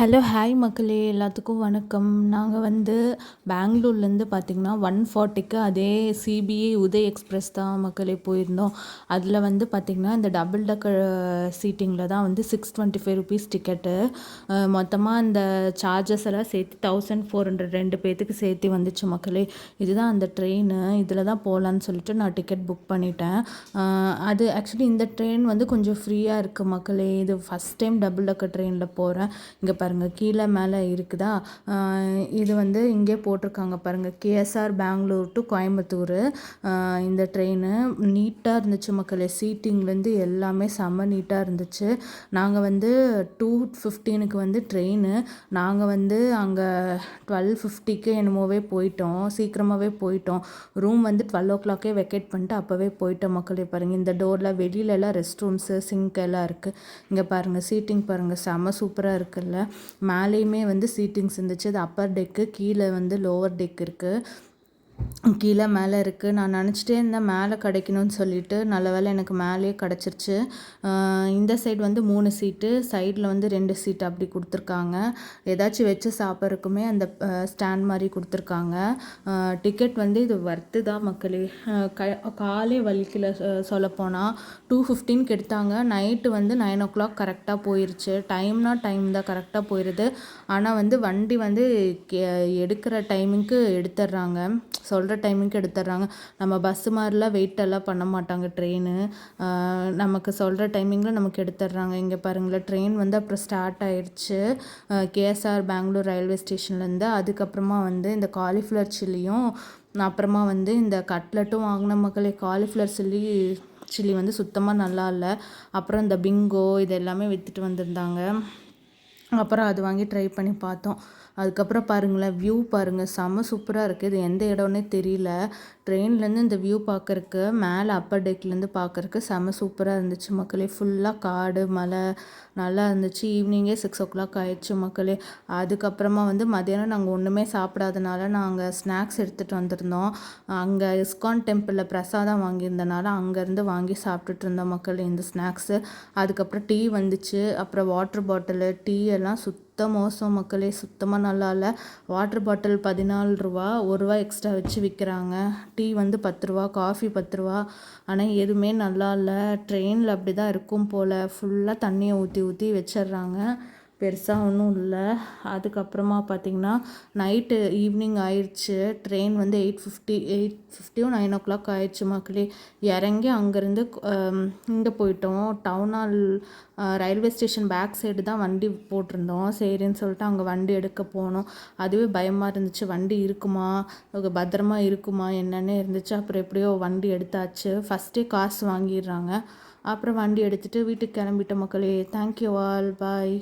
Hello hi மக்களே. எல்லாத்துக்கும் வணக்கம். நாங்கள் வந்து பெங்களூர்லேருந்து பார்த்திங்கன்னா ஒன் ஃபார்ட்டிக்கு அதே சிபிஐ உதய் எக்ஸ்பிரஸ் தான் மக்களே போயிருந்தோம். அதில் வந்து பார்த்திங்கன்னா இந்த டபுள் டக்கர் சீட்டிங்கில் தான் வந்து six twenty five rupees ticket மொத்தமாக அந்த சார்ஜஸ் எல்லாம் சேர்த்து தௌசண்ட் ஃபோர் ஹண்ட்ரட் ரெண்டு பேர்த்துக்கு சேர்த்து வந்துச்சு மக்களே. இதுதான் அந்த ட்ரெயின் இதில் தான் போகலான்னு சொல்லிட்டு நான் டிக்கெட் புக் பண்ணிட்டேன். அது ஆக்சுவலி இந்த ட்ரெயின் வந்து கொஞ்சம் ஃப்ரீயாக இருக்குது மக்களே. இது ஃபஸ்ட் டைம் டபுள் டக்கர் ட்ரெயினில் போகிறேன் இங்கே பாருங்கள் கீழே மேலே இருக்குதா? இது வந்து இங்கே போட்டிருக்காங்க பாருங்கள் கேஎஸ்ஆர் பெங்களூர் டு கோயம்புத்தூர். இந்த ட்ரெயின் நீட்டாக இருந்துச்சு மக்களே சீட்டிங்லேருந்து எல்லாமே செம்ம நீட்டாக இருந்துச்சு. நாங்கள் வந்து டூ ஃபிஃப்டீனுக்கு வந்து ட்ரெயின் நாங்கள் வந்து அங்கே டுவெல் ஃபிஃப்டிக்கு என்னமோவே போயிட்டோம் சீக்கிரமாகவே போயிட்டோம். ரூம் வந்து டுவெல் ஓ கிளாக்கே வெக்கேட் பண்ணிட்டு அப்போவே போயிட்டோம் மக்களே பாருங்கள் இந்த டோரில் வெளியிலலாம் ரெஸ்ட் ரூம்ஸு சிங்க் எல்லாம் இருக்குது இங்கே பாருங்கள் சீட்டிங் பாருங்கள் செம்ம சூப்பராக இருக்குல்ல. மேலேயுமே வந்து சீட்டிங்ஸ் இருந்துச்சு. அது அப்பர் டெக்கு கீழே வந்து லோவர் டெக் இருக்குது கீழே மேலே இருக்குது நான் நினச்சிட்டே இருந்தேன் மேலே கிடைக்கணும்னு சொல்லிட்டு. நல்ல வேலை எனக்கு மேலேயே கிடச்சிருச்சு. இந்த சைடு வந்து மூணு சீட்டு சைடில் வந்து ரெண்டு சீட்டு அப்படி கொடுத்துருக்காங்க. ஏதாச்சும் வச்சு சாப்பிட்றதுக்குமே அந்த ஸ்டாண்ட் மாதிரி கொடுத்துருக்காங்க. டிக்கெட் வந்து இது வர்த்து தான் மக்களே. க காலே வலிக்கல சொல்லப்போனால் டூ ஃபிஃப்டீனுக்கு எடுத்தாங்க நைட்டு வந்து நைன் ஓ கிளாக் கரெக்டாக போயிருச்சு. டைம்னா டைம் தான் கரெக்டாக போயிடுது ஆனால் வந்து வண்டி வந்து எடுக்கிற டைமிங்க்கு எடுத்துடுறாங்க. சொல்கிற டைமுக்கு எடுத்துடுறாங்க. நம்ம பஸ்ஸு மாதிரிலாம் வெயிட்டெல்லாம் பண்ண மாட்டாங்க ட்ரெயின் நமக்கு சொல்கிற டைமிங்கில் நமக்கு எடுத்துடுறாங்க. இங்கே பாருங்களேன் ட்ரெயின் வந்து அப்புறம் ஸ்டார்ட் ஆயிடுச்சு கேஎஸ்ஆர் பெங்களூர் ரயில்வே ஸ்டேஷன்லேருந்து அதுக்கப்புறமா வந்து இந்த காலிஃப்ளவர் சில்லியும் அப்புறமா வந்து இந்த கட்லட்டும் வாங்கின மக்களே காலிஃப்ளவர் சில்லி சில்லி வந்து சுத்தமாக நல்லா இல்லை. அப்புறம் இந்த பிங்கோ இது எல்லாமே விற்றுட்டு வந்திருந்தாங்க. அப்புறம் அது வாங்கி ட்ரை பண்ணி பார்த்தோம். அதுக்கப்புறம் பாருங்களேன் வியூ பாருங்கள் செம்ம சூப்பராக இருக்குது இது எந்த இடம்னே தெரியல. ட்ரெயின்லேருந்து இந்த வியூ பார்க்குறக்கு மேலே அப்பர் டெக்லேருந்து பார்க்குறக்கு செம்ம சூப்பராக இருந்துச்சு மக்களே. ஃபுல்லாக காடு மலை நல்லா இருந்துச்சு. ஈவினிங்கே சிக்ஸ் ஓ கிளாக் ஆயிடுச்சு மக்களே. அதுக்கப்புறமா வந்து மதியானம் நாங்கள் ஒன்றுமே சாப்பிடாதனால நாங்கள் ஸ்நாக்ஸ் எடுத்துகிட்டு வந்திருந்தோம். அங்கே இஸ்கான் டெம்பிளில் பிரசாதம் வாங்கியிருந்தனால அங்கேருந்து வாங்கி சாப்பிட்டுட்டு இருந்தோம் மக்கள் இந்த ஸ்நாக்ஸு அதுக்கப்புறம் டீ வந்துச்சு. அப்புறம் வாட்டர் பாட்டிலு டீ இதெல்லாம் சுத்த மோசம் மக்களே சுத்தமாக நல்லா இல்லை. வாட்டர் பாட்டில் பதினாலு ரூபா ஒரு ரூபா எக்ஸ்ட்ரா வச்சு விற்கிறாங்க டீ வந்து பத்து ரூபா காஃபி பத்து ரூபா. ஆனால் எதுவுமே நல்லா இல்லை. ட்ரெயினில் அப்படி தான் இருக்கும் போல். ஃபுல்லாக தண்ணியை ஊற்றி ஊற்றி வச்சிடுறாங்க. பெருசாக ஒன்றும் இல்லை. அதுக்கப்புறமா பார்த்திங்கன்னா நைட்டு ஈவினிங் ஆயிடுச்சு ட்ரெயின் வந்து எயிட் ஃபிஃப்டி எயிட் ஃபிஃப்டியும் நைன் ஓ கிளாக் ஆயிடுச்சு மக்களே. இறங்கி அங்கேருந்து இங்கே போயிட்டோம். Town hall railway station back side தான் வண்டி போட்டிருந்தோம். சரின்னு சொல்லிட்டு அங்கே வண்டி எடுக்க போனோம். அதுவே பயமாக இருந்துச்சு. வண்டி இருக்குமா? பத்திரமா இருக்குமா? என்னென்னு இருந்துச்சு. அப்புறம் எப்படியோ வண்டி எடுத்தாச்சு. ஃபஸ்ட்டே காசு வாங்கிடுறாங்க. அப்புறம் வண்டி எடுத்துகிட்டு வீட்டுக்கு கிளம்பிட்ட மக்களே. தேங்க்யூ ஆல் பாய்